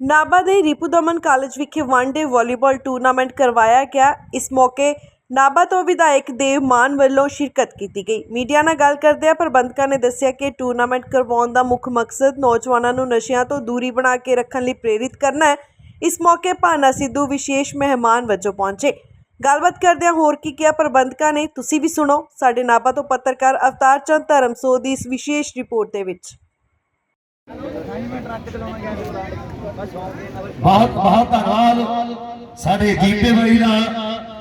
ਨਾਭਾ ਦੇ ਰਿਪੂ ਦਮਨ ਕਾਲਜ ਵਿਖੇ one day volleyball tournament ਕਰਵਾਇਆ ਗਿਆ। ਇਸ ਮੌਕੇ ਨਾਭਾ ਤੋਂ ਵਿਧਾਇਕ ਦੇਵ ਮਾਨ ਵੱਲੋਂ ਸ਼ਿਰਕਤ ਕੀਤੀ ਗਈ। ਮੀਡੀਆ ਨਾਲ ਗੱਲ ਕਰਦਿਆਂ ਪ੍ਰਬੰਧਕਾਂ ਨੇ ਦੱਸਿਆ ਕਿ ਟੂਰਨਾਮੈਂਟ ਕਰਵਾਉਣ ਦਾ ਮੁੱਖ ਮਕਸਦ ਨੌਜਵਾਨਾਂ ਨੂੰ ਨਸ਼ਿਆਂ ਤੋਂ ਦੂਰੀ ਬਣਾ ਕੇ ਰੱਖਣ ਲਈ ਪ੍ਰੇਰਿਤ ਕਰਨਾ ਹੈ। ਇਸ ਮੌਕੇ ਭਾਨਾ ਸਿੱਧੂ ਵਿਸ਼ੇਸ਼ ਮਹਿਮਾਨ ਵਜੋਂ ਪਹੁੰਚੇ। ਗੱਲਬਾਤ ਕਰਦਿਆਂ ਹੋਰ ਕੀ ਕਿਹਾ ਪ੍ਰਬੰਧਕਾਂ ਨੇ, ਤੁਸੀਂ ਵੀ ਸੁਣੋ, ਸਾਡੇ ਨਾਭਾ ਤੋਂ ਪੱਤਰਕਾਰ ਅਵਤਾਰ ਚੰਦ ਧਰਮਸੋ ਦੀ ਇਸ ਵਿਸ਼ੇਸ਼ ਰਿਪੋਰਟ ਦੇ ਵਿੱਚ। ਬਹੁਤ ਬਹੁਤ ਧੰਨਵਾਦ ਸਾਡੇ ਦੀਪੇ ਬਾਈ ਦਾ,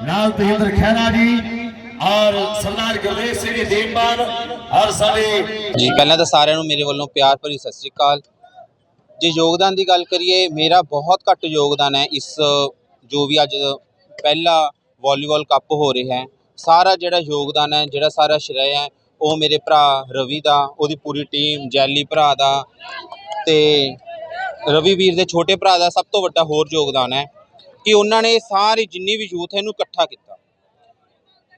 ਨਾਲ ਤੇਂਦਰ ਖਹਿਰਾ ਜੀ ਔਰ ਸਰਦਾਰ ਗੁਰਦੇਵ ਸਿੰਘ ਦੇਵਮਾਨ ਔਰ ਸਾਡੇ ਜੀ, ਪਹਿਲਾਂ ਤਾਂ ਸਾਰਿਆਂ ਨੂੰ ਮੇਰੇ ਵੱਲੋਂ ਪਿਆਰ ਭਰੀ ਸਤਿ ਸ੍ਰੀ ਅਕਾਲ। ਜੇ ਯੋਗਦਾਨ ਦੀ ਗੱਲ ਕਰੀਏ, ਮੇਰਾ ਬਹੁਤ ਘੱਟ ਯੋਗਦਾਨ ਹੈ ਇਸ, ਜੋ ਵੀ ਅੱਜ ਪਹਿਲਾ ਵਾਲੀਬਾਲ ਕੱਪ ਹੋ ਰਿਹਾ ਹੈ। ਸਾਰਾ ਜਿਹੜਾ ਯੋਗਦਾਨ ਹੈ, ਜਿਹੜਾ ਸਾਰਾ ਸ਼੍ਰੇਅ ਹੈ, ਉਹ ਮੇਰੇ ਭਰਾ ਰਵੀ ਦਾ, ਉਹਦੀ ਪੂਰੀ ਟੀਮ, ਜੈਲੀ ਭਰਾ ਦਾ ਤੇ ਰਵੀ ਵੀਰ ਦੇ ਛੋਟੇ ਭਰਾ ਦਾ ਸਭ ਤੋਂ ਵੱਡਾ ਹੋਰ ਯੋਗਦਾਨ ਹੈ ਕਿ ਉਹਨਾਂ ਨੇ ਸਾਰੀ ਜਿੰਨੀ ਵੀ ਯੂਥ ਹੈ, ਇਹਨੂੰ ਇਕੱਠਾ ਕੀਤਾ।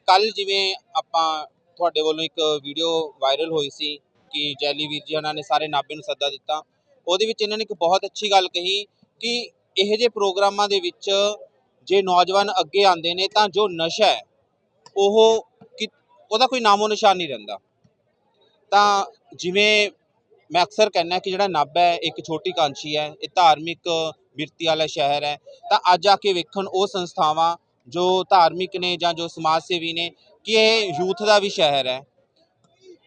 ਕੱਲ ਜਿਵੇਂ ਆਪਾਂ ਤੁਹਾਡੇ ਵੱਲੋਂ ਇੱਕ ਵੀਡੀਓ ਵਾਇਰਲ ਹੋਈ ਸੀ ਕਿ ਜੈਲੀ ਵੀਰ ਜੀ ਉਹਨਾਂ ਨੇ ਸਾਰੇ ਨਾਭੇ ਨੂੰ ਸੱਦਾ ਦਿੱਤਾ। ਉਹਦੇ ਵਿੱਚ ਇਹਨਾਂ ਨੇ ਇੱਕ ਬਹੁਤ ਅੱਛੀ ਗੱਲ ਕਹੀ ਕਿ ਇਹੋ ਜਿਹੇ ਪ੍ਰੋਗਰਾਮਾਂ ਦੇ ਵਿੱਚ ਜੇ ਨੌਜਵਾਨ ਅੱਗੇ ਆਉਂਦੇ ਨੇ ਤਾਂ ਜੋ ਨਸ਼ਾ ਹੈ, ਉਹ ਕਿ ਉਹਦਾ ਕੋਈ ਨਾਮੋ ਨਿਸ਼ਾਨ ਨਹੀਂ ਰਹਿੰਦਾ। ਤਾਂ ਜਿਵੇਂ ਮੈਂ ਅਕਸਰ ਕਹਿੰਦਾ ਕਿ ਜਿਹੜਾ ਨਾਭਾ ਹੈ, ਇੱਕ ਛੋਟੀ ਕਾਂਛੀ ਹੈ, ਇਹ ਧਾਰਮਿਕ ਬਿਰਤੀ ਵਾਲਾ ਸ਼ਹਿਰ ਹੈ। ਤਾਂ ਅੱਜ ਆ ਕੇ ਵੇਖਣ ਉਹ ਸੰਸਥਾਵਾਂ ਜੋ ਧਾਰਮਿਕ ਨੇ ਜਾਂ ਜੋ ਸਮਾਜ ਸੇਵੀ ਨੇ ਕਿ ਇਹ ਯੂਥ ਦਾ ਵੀ ਸ਼ਹਿਰ ਹੈ।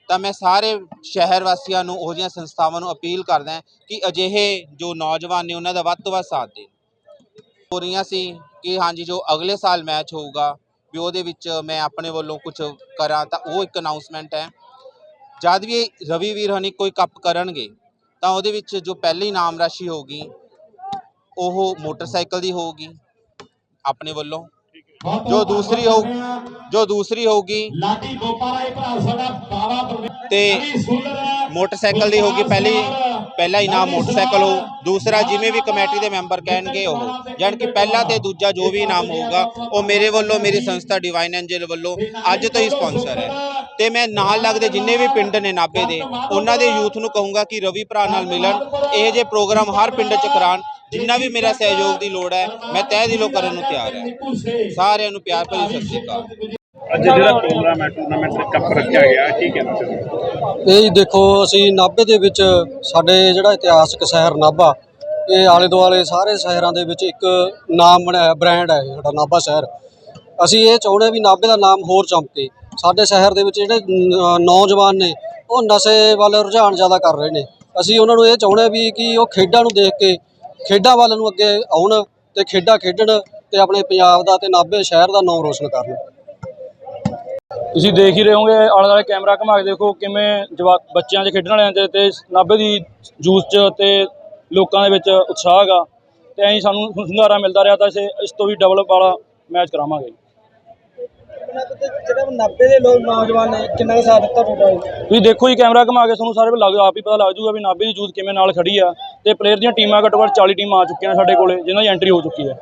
ਤਾਂ ਮੈਂ ਸਾਰੇ ਸ਼ਹਿਰ ਵਾਸੀਆਂ ਨੂੰ ਉਹ ਜਿਹੀਆਂ ਸੰਸਥਾਵਾਂ ਨੂੰ ਅਪੀਲ ਕਰਦਾ ਕਿ ਅਜਿਹੇ ਜੋ ਨੌਜਵਾਨ ਨੇ, ਉਹਨਾਂ ਦਾ ਵੱਧ ਤੋਂ ਵੱਧ ਸਾਥ ਦੇਣ। ਹੋ ਰਹੀਆਂ ਸੀ ਕਿ ਹਾਂਜੀ, ਜੋ ਅਗਲੇ ਸਾਲ ਮੈਚ ਹੋਊਗਾ, ਵੀ ਉਹਦੇ ਵਿੱਚ ਮੈਂ ਆਪਣੇ ਵੱਲੋਂ ਕੁਝ ਕਰਾਂ, ਤਾਂ ਉਹ ਇੱਕ ਅਨਾਉਂਸਮੈਂਟ ਹੈ। ਜਦ ਵੀ ਰਵੀ ਵੀਰ ਹਣੀ ਕੋਈ ਕੱਪ ਕਰਨਗੇ ਤਾਂ ਉਹਦੇ ਵਿੱਚ ਜੋ ਪਹਿਲੀ ਨਾਮ ਰਾਸ਼ੀ ਹੋਊਗੀ ਉਹ ਮੋਟਰਸਾਈਕਲ ਦੀ ਹੋਊਗੀ ਆਪਣੇ ਵੱਲੋਂ। ਜੋ ਦੂਸਰੀ ਹੋਊ ਜੋ ਦੂਸਰੀ ਹੋਊਗੀ ਲਾਡੀ ਗੋਪਾ ਰਾਏ ਭਰਾ ਸਾਡਾ ਬਾਵਾ ਤੇ ਮੋਟਰਸਾਈਕਲ ਦੀ ਹੋਗੀ ਪਹਿਲੀ, ਪਹਿਲਾ ਇਨਾਮ ਮੋਟਰਸਾਈਕਲ ਹੋ ਦੂਸਰਾ ਜਿਵੇਂ ਵੀ ਕਮੇਟੀ ਦੇ ਮੈਂਬਰ ਕਹਿਣਗੇ ਉਹ, ਜਾਣੀ ਕਿ ਪਹਿਲਾ ਤੇ ਦੂਜਾ ਜੋ ਵੀ ਇਨਾਮ ਹੋਊਗਾ, ਉਹ ਮੇਰੇ ਵੱਲੋਂ, ਮੇਰੀ ਸੰਸਥਾ ਡਿਵਾਈਨ ਐਂਜਲ ਵੱਲੋਂ ਅੱਜ ਤੋਂ ਹੀ ਸਪਾਂਸਰ ਹੈ। ਤੇ ਮੈਂ ਨਾਲ ਲੱਗਦੇ ਜਿੰਨੇ ਵੀ ਪਿੰਡ ਨੇ ਨਾਭੇ ਦੇ, ਉਹਨਾਂ ਦੇ ਯੂਥ ਨੂੰ ਕਹੂੰਗਾ ਕਿ ਰਵੀ ਭਰਾ ਨਾਲ ਮਿਲਣ, ਇਹ ਜੇ ਪ੍ਰੋਗਰਾਮ ਹਰ ਪਿੰਡ 'ਚ ਕਰਾਉਣ, ਜਿੰਨਾ ਵੀ ਮੇਰਾ ਸਹਿਯੋਗ ਦੀ ਲੋੜ ਹੈ, ਮੈਂ ਤਹਿ ਦਿਲੋਂ ਕਰਨ ਨੂੰ ਤਿਆਰ ਹਾਂ। ਸਾਰਿਆਂ ਨੂੰ ਪਿਆਰ ਭਰੀ ਸਤਿ ਸ਼੍ਰੀ ਅਕਾਲ। ਅੱਜ ਜਿਹੜਾ ਪ੍ਰੋਗਰਾਮ ਹੈ ਟੂਰਨਾਮੈਂਟ ਦੇ ਕੱਪ ਰੱਖਿਆ ਗਿਆ, ਕੀ ਕਹਿਣਾ ਚਾਹੁੰਦੇ ਇਹ ਦੇਖੋ, ਅਸੀਂ ਨਾਭੇ ਦੇ ਵਿੱਚ, ਸਾਡੇ ਜਿਹੜਾ ਇਤਿਹਾਸਕ ਸ਼ਹਿਰ ਨਾਭਾ, ਇਹ ਆਲੇ ਦੁਆਲੇ ਸਾਰੇ ਸ਼ਹਿਰਾਂ ਦੇ ਵਿੱਚ ਇੱਕ ਨਾਮ ਬਣਾਇਆ ਬ੍ਰਾਂਡ ਹੈ ਸਾਡਾ ਨਾਭਾ ਸ਼ਹਿਰ। ਅਸੀਂ ਇਹ ਚਾਹੁੰਦੇ ਵੀ ਨਾਭੇ ਦਾ ਨਾਮ ਹੋਰ ਚਮਕੇ। ਸਾਡੇ ਸ਼ਹਿਰ ਦੇ ਵਿੱਚ ਜਿਹੜੇ ਨੌਜਵਾਨ ਨੇ, ਉਹ ਨਸ਼ੇ ਵੱਲ ਰੁਝਾਨ ਜ਼ਿਆਦਾ ਕਰ ਰਹੇ ਨੇ। ਅਸੀਂ ਉਹਨਾਂ ਨੂੰ ਇਹ ਚਾਹੁੰਦੇ ਵੀ ਕਿ ਉਹ ਖੇਡਾਂ ਨੂੰ ਦੇਖ ਕੇ, ਖੇਡਾਂ ਵੱਲ ਨੂੰ ਅੱਗੇ ਆਉਣ ਤੇ ਖੇਡਾਂ ਖੇਡਣ ਤੇ ਆਪਣੇ ਪੰਜਾਬ ਦਾ ਤੇ ਨਾਭੇ ਸ਼ਹਿਰ ਦਾ ਨਾਮ ਰੋਸ਼ਨ ਕਰਨ। ਤੁਸੀਂ ਦੇਖ ਹੀ ਰਹੇ ਹੋਗੇ ਆਲੇ ਦੁਆਲੇ ਕੈਮਰਾ ਘੁਮਾ ਕੇ ਦੇਖੋ ਕਿਵੇਂ ਜਵਾਕ ਬੱਚਿਆਂ 'ਚ ਖੇਡਣ ਵਾਲਿਆਂ 'ਚ ਤੇ ਨਾਭੇ ਦੀ ਜੂਸ 'ਚ ਤੇ ਲੋਕਾਂ ਦੇ ਵਿੱਚ ਉਤਸ਼ਾਹ ਹੈਗਾ। ਤੇ ਐਂ ਸਾਨੂੰ ਹੁੰਗਾਰਾ ਮਿਲਦਾ ਰਿਹਾ ਤਾਂ ਇਸ ਤੋਂ ਵੀ ਡਬਲ ਵਾਲਾ ਮੈਚ ਕਰਾਵਾਂਗੇ। ਜਿਹੜਾ 90 ਦੇ ਲੋਕ ਨੌਜਵਾਨ ਨੇ ਕਿੰਨਾ ਕੁ ਸਾਥ ਦਿੱਤਾ ਤੁਹਾਡਾ ਤੁਸੀਂ ਦੇਖੋ ਜੀ ਕੈਮਰਾ ਘੁਮਾ ਕੇ ਤੁਹਾਨੂੰ ਸਾਰੇ ਲੱਗ ਆਪ ਹੀ ਪਤਾ ਲੱਗ ਜਾਊਗਾ ਵੀ ਨਾਭੇ ਦੀ ਜੂਸ ਕਿਵੇਂ ਨਾਲ ਖੜੀ ਆ। ਤੇ ਪਲੇਅਰ ਦੀਆਂ ਟੀਮਾਂ ਘੱਟੋ ਘੱਟ 40 ਟੀਮਾਂ ਆ ਚੁੱਕੀਆਂ ਨੇ ਸਾਡੇ ਕੋਲੇ ਜਿਨ੍ਹਾਂ ਦੀ ਐਂਟਰੀ ਹੋ ਚੁੱਕੀ ਹੈ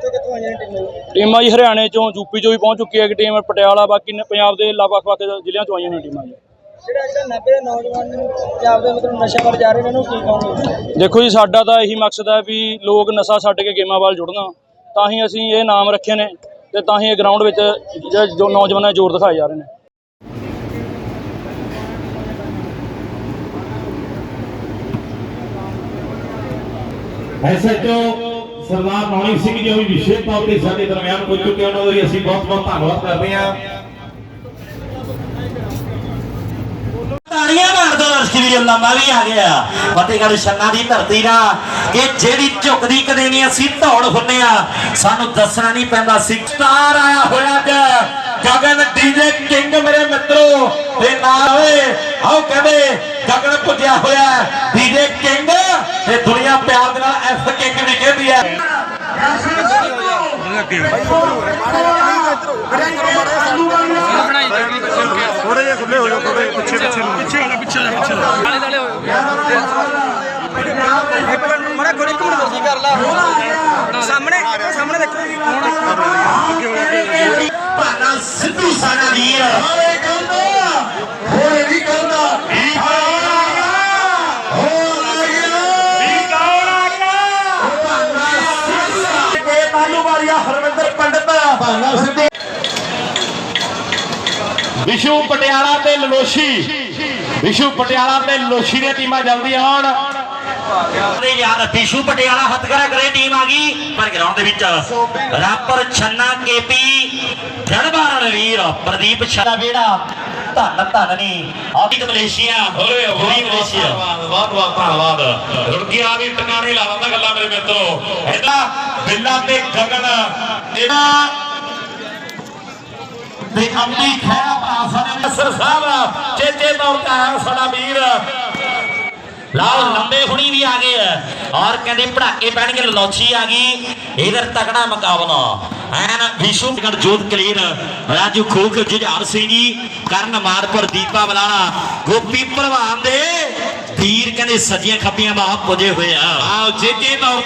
ਕਿੱਥੋਂ ਕਿੱਥੋਂ ਆਈਆਂ ਟੀਮਾਂ ਟੀਮਾਂ ਜੀ ਹਰਿਆਣੇ ਚੋਂ ਯੂਪੀ ਚੋਂ ਵੀ ਪਹੁੰਚ ਚੁੱਕੀ ਹੈ ਇੱਕ ਟੀਮ ਪਟਿਆਲਾ ਬਾਕੀ ਨੇ ਪੰਜਾਬ ਦੇ ਲਾ ਵੱਖ ਵੱਖ ਜ਼ਿਲ੍ਹਿਆਂ ਚੋਂ ਆਈਆਂ ਹੋਈਆਂ ਟੀਮਾਂ ਜੀ। ਜਿਹੜਾ ਜਿਹੜਾ 90 ਦੇ ਨੌਜਵਾਨ ਨੂੰ ਪੰਜਾਬ ਦੇ ਮਤਲਬ ਨਸ਼ਾ ਵੱਲ ਜਾ ਰਹੇ ਨੇ ਉਹਨਾਂ ਨੂੰ ਕੀ ਕਹੋਗੇ? ਦੇਖੋ ਜੀ ਸਾਡਾ ਤਾਂ ਇਹੀ ਮਕਸਦ ਹੈ ਵੀ ਲੋਕ ਨਸ਼ਾ ਛੱਡ ਕੇ ਗੇਮਾਂ ਵੱਲ ਜੁੜਨਾ। ਤਾਂ ਹੀ ਅਸੀਂ ਇਹ ਨਾਮ ਰੱਖੇ ਨੇ ਤੇ ਤਾਂ ਹੀ ਇਹ ਗਰਾਊਂਡ ਵਿੱਚ ਜੋ ਨੌਜਵਾਨਾਂ ਜ਼ੋਰ ਦਿਖਾਏ ਜਾ ਰਹੇ ਨੇ। ਐਸਐਚਓ ਸਰਦਾਰ ਮੌਲਿਕ ਸਿੰਘ ਜੀ ਵੀ ਵਿਸ਼ੇਸ਼ ਤੌਰ ਤੇ ਸਾਡੇ ਦਰਮਿਆਨ ਪੁੱਜ ਚੁੱਕੇ ਉਹਨਾਂ ਦਾ ਵੀ ਅਸੀਂ ਬਹੁਤ ਬਹੁਤ ਧੰਨਵਾਦ ਕਰਦੇ ਹਾਂ। ਤਾੜੀਆਂ ਮਾਰ ਦੋ ਦਰਸ਼ਕ ਵੀਰੋ ਲੰਮਾ ਆ ਗਿਆ। ਫਤਿਹਗੜ੍ਹ ਛੰਨਾ ਦੀ ਧਰਤੀ ਦਾ ਇਹ ਜਿਹੜੀ ਝੁਕਦੀ ਕਦੇ ਨਹੀਂ ਅਸੀਂ ਧੌੜ ਹੁੰਨੇ ਆ, ਸਾਨੂੰ ਦੱਸਣਾ ਨਹੀਂ ਪੈਂਦਾ ਸੀ ਆਇਆ ਹੋਇਆ ਅੱਜ ਗਗਨ ਡੀਜੇ ਕਿੰਗ ਮੇਰੇ ਮਿੱਤਰੋ ਤੇ ਨਾਲ ਓਏ ਆਓ ਕਹਿੰਦੇ ਗਗਨ ਪੁੱਜਿਆ ਹੋਇਆ ਡੀਜੇ ਕਿੰਗ ਤੇ ਦੁਨੀਆ ਪਿਆਰ ਦੇ ਨਾਲ ਐਫ ਕਿੰਗ ਵੀ ਕਹਿੰਦੀ ਹੈ। ਮੜਾ ਕੋੜੇ ਇੱਕ ਮਿੰਟ ਤੁਸੀਂ ਕਰ ਲਾ। ਸਾਹਮਣੇ ਸਾਹਮਣੇ ਦੇਖੋ। ਭਾਨਾ ਸਿੱਧੂ ਸਾਡਾ ਵੀਰ। ਹੋਏ ਕਹਿੰਦਾ ਹੋਏ ਨਹੀਂ ਕਹਿੰਦਾ ਵੀ ਹਰਵਿੰਦਰ ਪੰਡਤ ਭਾਨਾ ਸਿੰਘ ਵਿਸ਼ੂ ਪਟਿਆਲਾ ਤੇ ਲਲੋਸ਼ੀ ਵਿਸ਼ੂ ਪਟਿਆਲਾ ਤੇ ਲਲੋਸ਼ੀ ਦੀਆਂ ਟੀਮਾਂ ਜਲਦੀ ਆਉਣ ਅਰੇ ਯਾਰ ਵਿਸ਼ੂ ਪਟਿਆਲਾ ਹੱਥਕਰਾ ਕਰੇ ਟੀਮ ਆ ਗਈ। ਪਰ ਗਰਾਊਂਡ ਦੇ ਵਿੱਚ ਰਾਪਰ ਛੰਨਾ ਕੇਪੀ ਧੜਬਾਰ ਵੀਰ ਪ੍ਰਦੀਪ ਛੜਾ ਵੇੜਾ ਧੰਨ ਧੰਨ ਨਹੀਂ ਆਦੀ ਮਲੇਸ਼ੀਆ। ਹੋਰੇ ਹੋਰੀ ਮਲੇਸ਼ੀਆ। ਬਹੁਤ ਬਹੁਤ ਧੰਨਵਾਦ। ਰੁੜਕੀਆਂ ਵੀ ਟਿਕਾਣੇ ਲਾ ਦਿੰਦਾ ਗੱਲਾਂ ਮੇਰੇ ਮਿੱਤਰੋ। ਇਹਦਾ ਬਿੱਲਾ ਤੇ ਗਗਨ। ਇਹਨਾਂ ਤੇ ਅੰਮੀ ਖੈਰਾ ਭਰਾ ਸਾਡੇ ਨਸਰ ਸਾਹਿਬ ਚੇਤੇ ਤੌਰ ਤੇ ਆਇਆ ਸਾਡਾ ਵੀਰ। ਲਾਓ, ਲੰਬੇ ਹੁਣੀ ਵੀ ਆ ਗਏ ਆ। ਔਰ ਕਹਿੰਦੇ ਪੜਾਕੇ ਪੈਣਗੇ, ਲਲੋਚੀ ਆ ਗਈ। ਇਧਰ ਤਕੜਾ ਮੁਕਾਬਲਾ। ਐਨ ਵਿਸ਼ੂ ਗੜ ਜੋਤ ਕਲੀਰ ਰਾਜੂ ਖੋਖ, ਜੁਝਾਰ ਸਿੰਘ ਜੀ, ਕਰਨ ਮਾਰਪੁਰ, ਦੀਪਾ ਬਲਾਣਾ, ਗੋਪੀ ਪ੍ਰਵਾਨ ਦੇ ਵੀਰ ਕਹਿੰਦੇ ਸੱਜੀਆਂ ਖੱਬੀਆਂ ਬਾਹ ਪੁੱਜੇ ਹੋਏ ਆ। ਆਓ ਚੇਤੇ ਤੌਰ